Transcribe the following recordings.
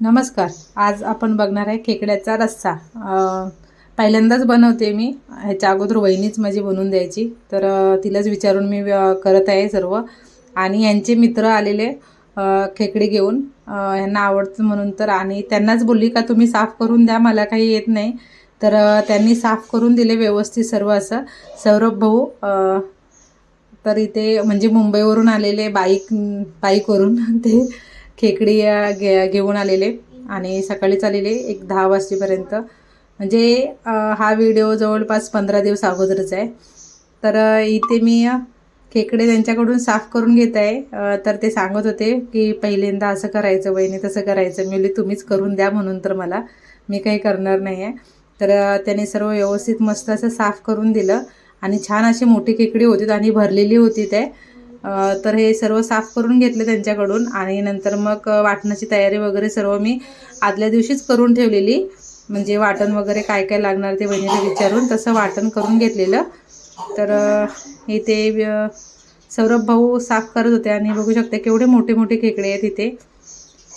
नमस्कार. आज आपण बघणार आहे खेकड्याचा रस्सा. पहिल्यांदाच बनवते मी. ह्याच्या अगोदर वहिनीच माझी बनवून द्यायची. तर तिलाच विचारून मी करत आहे सर्व. आणि यांचे मित्र आलेले खेकडे घेऊन. यांना आवडतं म्हणून तर आणि त्यांनाच बोलली का तुम्ही साफ करून द्या मला काही येत नाही. तर त्यांनी साफ करून दिले व्यवस्थित सर्व असं. सौरभ भाऊ तर इथे म्हणजे मुंबईवरून आलेले बाईक बाईकवरून ते खेकडी घे घेऊन आलेले आणि सकाळीच आलेले एक दहा वाजतेपर्यंत म्हणजे हा व्हिडिओ जवळपास पंधरा दिवस अगोदरच आहे. तर इथे मी खेकडे त्यांच्याकडून साफ करून घेत आहे. तर ते सांगत होते की पहिल्यांदा असं करायचं वहिनी तसं करायचं. मी तुम्हीच करून द्या म्हणून तर मला. मी काही करणार नाही आहे तर त्याने सर्व व्यवस्थित मस्त असं साफ करून दिलं. आणि छान अशी मोठी खेकडी होती आणि भरलेली होती ते. तर हे सर्व साफ करून घेतले त्यांच्याकडून आणि नंतर मग वाटणाची तयारी वगैरे सर्व मी आदल्या दिवशीच करून ठेवलेली. म्हणजे वाटण वगैरे काय काय लागणार ते बहिणीला विचारून तसं वाटण करून घेतलेलं. तर इथे सौरभ भाऊ साफ करत होते आणि बघू शकते केवढे मोठे मोठे खेकडे आहेत इथे.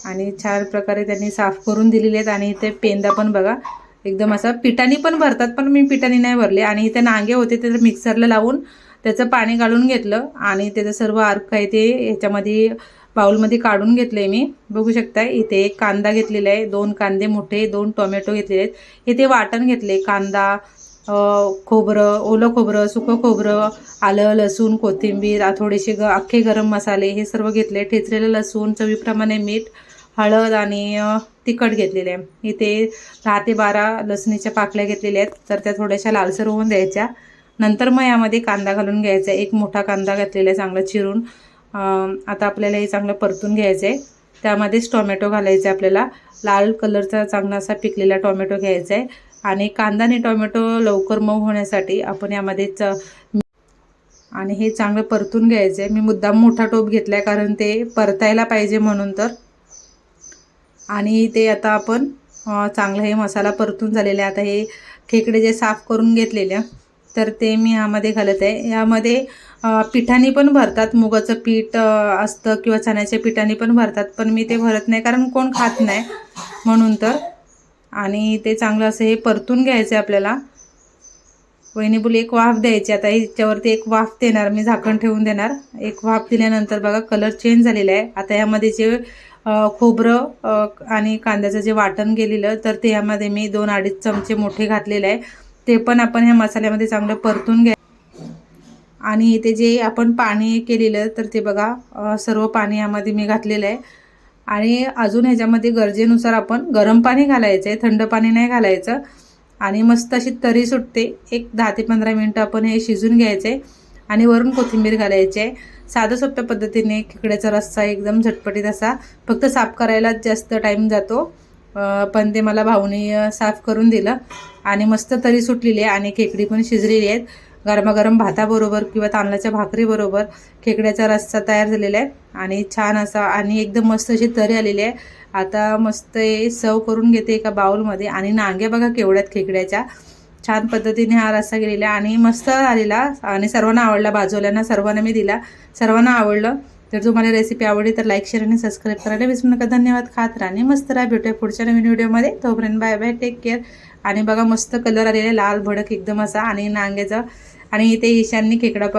आणि छान प्रकारे त्यांनी साफ करून दिलेले आहेत आणि इथे पेंदा पण बघा एकदम असा पिठानी पण भरतात पण मी पिठानी नाही भरले. आणि इथे नांगे होते ते तर मिक्सरला लावून त्याचं पाणी काढून घेतलं आणि त्याचं सर्व अर्क आहे ते ह्याच्यामध्ये बाऊलमध्ये काढून घेतलं आहे मी. बघू शकता इथे एक कांदा घेतलेला आहे दोन कांदे मोठे दोन टोमॅटो घेतलेले आहेत. इथे वाटण घेतले कांदा खोबरं ओलं खोबरं सुकं खोबरं आलं लसूण कोथिंबीर थोडेसे ग अख्खे गरम मसाले हे सर्व घेतले. ठेचलेलं लसूण चवीप्रमाणे मीठ हळद आणि तिखट घेतलेले आहे. इथे दहा ते बारा लसणीच्या पाकळ्या घेतलेल्या आहेत. तर त्या थोड्याशा लालसर होऊन द्यायच्या. नंतर मग यामध्ये कांदा घालून घ्यायचा आहे. एक मोठा कांदा घातलेला आहे चांगला चिरून. आता आपल्याला हे चांगलं परतून घ्यायचं आहे त्यामध्येच टोमॅटो घालायचं आहे आपल्याला. लाल कलरचा चांगला असा पिकलेला टोमॅटो घ्यायचा आहे. आणि कांदा आणि टोमॅटो लवकर मऊ होण्यासाठी आपण यामध्येच आणि हे चांगलं परतून घ्यायचं आहे मी मुद्दाम मोठा टोप घेतला आहे कारण ते परतायला पाहिजे म्हणून तर. आणि ते आता आपण चांगलं हे मसाला परतून झालेला आहे. आता हे खेकडे जे साफ करून घेतलेले तर ते मी यामध्ये घालत आहे. यामध्ये पिठाने पिठानी पण भरतात. मुगाचं पीठ असतं किंवा चण्याच्या पिठाने पण भरतात. पण मी ते भरत नाही कारण कोण खात नाही म्हणून तर. आणि ते चांगलं असं हे परतून घ्यायचं आहे आपल्याला. वहिनी बोली एक वाफ द्यायची. आता ह्याच्यावरती एक वाफ देणार. मी झाकण ठेवून देणार. एक वाफ दिल्यानंतर बघा कलर चेंज झालेला आहे. आता यामध्ये जे खोबरं आणि कांद्याचं जे वाटण गेलेलं तर ते यामध्ये मी दोन अडीच चमचे मोठे घातलेले आहे. ते पण आपण ह्या मसाल्यामध्ये चांगलं परतून घ्या. आणि इथे जे आपण पाणी केलेलं तर ते बघा सर्व पाणी यामध्ये मी घातलेलं आहे. आणि अजून ह्याच्यामध्ये गरजेनुसार आपण गरम पाणी घालायचं आहे थंड पाणी नाही घालायचं. आणि मस्त अशी तरी सुटते. एक दहा ते पंधरा मिनटं आपण हे शिजून घ्यायचं आहे आणि वरून कोथिंबीर घालायची आहे. साधं सोप्या पद्धतीने खेकड्याचा रस्सा एकदम झटपटीत असा फक्त साफ करायलाच जास्त टाईम जातो. पण ते मला भाऊने साफ करून दिलं आणि मस्त तरी सुटलेली आहे आणि खेकडी पण शिजलेली आहेत. गरमागरम भाताबरोबर किंवा तांदळाच्या भाकरीबरोबर खेकड्याचा रस्सा तयार झालेला आहे आणि छान असा आणि एकदम मस्त अशी तरी आलेली आहे. आता मस्त हे सर्व करून घेते एका बाउलमध्ये आणि नांग्या बघा केवढ्यात खेकड्याच्या छान पद्धतीने हा रस्सा गेलेला आणि मस्त आलेला आणि सर्वांना आवडला बाजूल्यांना सर्वांना मी दिला. सर्वांना आवडलं. जर तुम्हाला रेसिपी आवडली तर लाईक शेअर आणि सबस्क्राईब करायला विसरू नका. धन्यवाद. खात राहा मस्त राहा. भेटूया पुढच्या नवीन व्हिडिओमध्ये तोपर्यंत बाय बाय टेक केअर आणि बघा मस्त कलर आलेला आहे, लाल भडक एकदम असा आणि नांग्याचा. आणि इथे ईशान्य खेकडा पक